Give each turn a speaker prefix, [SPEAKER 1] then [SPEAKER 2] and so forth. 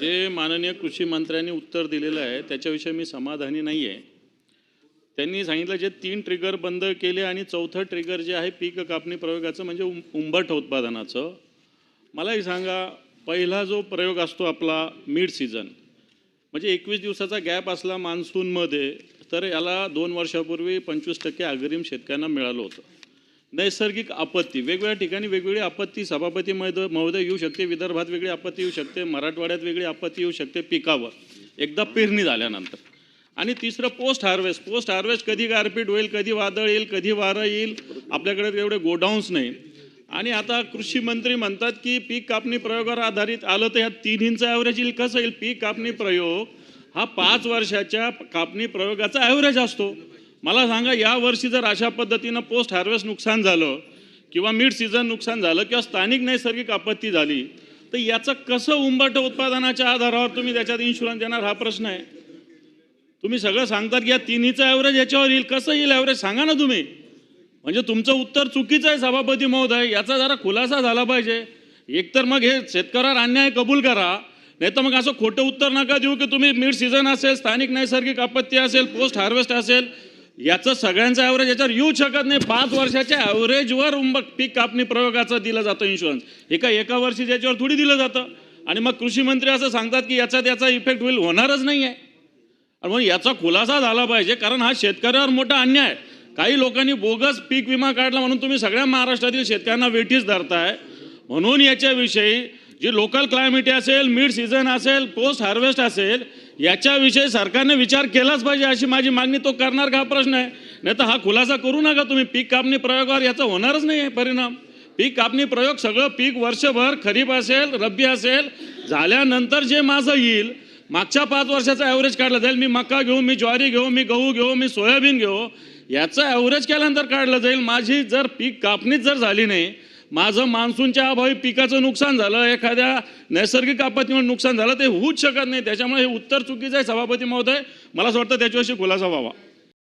[SPEAKER 1] जे माननीय कृषी मंत्र्यांनी उत्तर दिलेलं आहे त्याच्याविषयी मी समाधानी नाही आहे त्यांनी सांगितलं जे तीन ट्रिगर बंद केले आणि चौथं ट्रिगर जे आहे पीक कापणी प्रयोगाचं म्हणजे उं उंबट उत्पादनाचं. मलाही सांगा पहिला जो प्रयोग असतो आपला मिड सीझन म्हणजे एकवीस दिवसाचा गॅप असला मान्सूनमध्ये तर याला दोन वर्षापूर्वी पंचवीस टक्के अग्रिम शेतकऱ्यांना मिळालं होतं. नैसर्गिक आपत्ती. वेगवेगळ्या ठिकाणी वेगवेगळी आपत्ती. सभापती महोदय महोदय येऊ शकते विदर्भात वेगळी आपत्ती येऊ शकते मराठवाड्यात वेगळी आपत्ती येऊ शकते पिकावर. एकदा पेरणी झाल्यानंतर. आणि तिसरं पोस्ट हार्वेस्ट पोस्ट हार्वेस्ट कधी गारपीट होईल कधी वादळ येईल कधी वारं येईल आपल्याकडे एवढे गोडाऊन्स नाही. आणि आता कृषी मंत्री म्हणतात की पीक कापणी प्रयोगावर आधारित आलं तर ह्या तिन्हींचं ॲव्हरेज येईल. कसं येईल? पीक कापणी प्रयोग हा पाच वर्षाच्या कापणी प्रयोगाचा ॲव्हरेज असतो. मला सांगा या वर्षी जर अशा पद्धतीनं पोस्ट हार्वेस्ट नुकसान झालं किंवा मिड सीझन नुकसान झालं किंवा स्थानिक नैसर्गिक आपत्ती झाली तर याचं कसं उंबट उत्पादनाच्या आधारावर तुम्ही त्याच्यात इन्शुरन्स देणार? हा प्रश्न आहे. तुम्ही सगळं सांगतात की या तिन्हीचं ॲव्हरेज याच्यावर येईल. कसं येईल ॲव्हरेज सांगा ना तुम्ही. म्हणजे तुमचं उत्तर चुकीचं आहे सभापती महोदय. याचा जरा खुलासा झाला पाहिजे. एकतर मग हे शेतकऱ्यावर अन्याय कबूल करा. नाही तर मग असं खोटं उत्तर नका देऊ की तुम्ही मिड सीझन असेल स्थानिक नैसर्गिक आपत्ती असेल पोस्ट हार्वेस्ट असेल. याचं सगळ्यांचं ॲव्हरेज याच्यावर येऊ शकत नाही. पाच वर्षाच्या ॲव्हरेजवर उंबक पीक कापणी प्रयोगाचं दिलं जातं इन्शुरन्स एका एका वर्षी याच्यावर थोडी दिलं जातं. आणि मग कृषी मंत्री असं सांगतात की याचा त्याचा इफेक्ट होईल होणारच नाही आहे आणि मग याचा खुलासा झाला पाहिजे कारण हा शेतकऱ्यावर मोठा अन्याय. आहे. काही लोकांनी बोगस पीक विमा काढला म्हणून तुम्ही सगळ्या महाराष्ट्रातील शेतकऱ्यांना वेठीच धरताय. म्हणून याच्याविषयी जी लोकल क्लायमिटी असेल मिड सीझन असेल पोस्ट हार्वेस्ट असेल याच्याविषयी सरकारने विचार केलाच पाहिजे अशी माझी मागणी तो करणार का हा प्रश्न आहे? नाही तर हा खुलासा करू नका तुम्ही. पीक कापणी प्रयोगावर याचा होणारच नाही आहे परिणाम. पीक कापणी प्रयोग सगळं पीक वर्षभर खरीप असेल रब्बी असेल झाल्यानंतर जे माझं येईल मागच्या पाच वर्षाचा ॲव्हरेज काढला जाईल. मी मका घेऊ मी ज्वारी घेऊ मी गहू घेऊ मी सोयाबीन घेऊ याचं ॲव्हरेज केल्यानंतर काढलं जाईल. माझी जर पीक कापणीच जर झाली नाही माझं मान्सूनच्या अभावी पिकाचं नुकसान झालं एखाद्या नैसर्गिक आपत्तीमुळे नुकसान झालं ते होऊच शकत नाही. त्याच्यामुळे हे उत्तर चुकीचं आहे सभापती महोदय. मला असं वाटतं त्याच्याविषयी खुलासा व्हावा.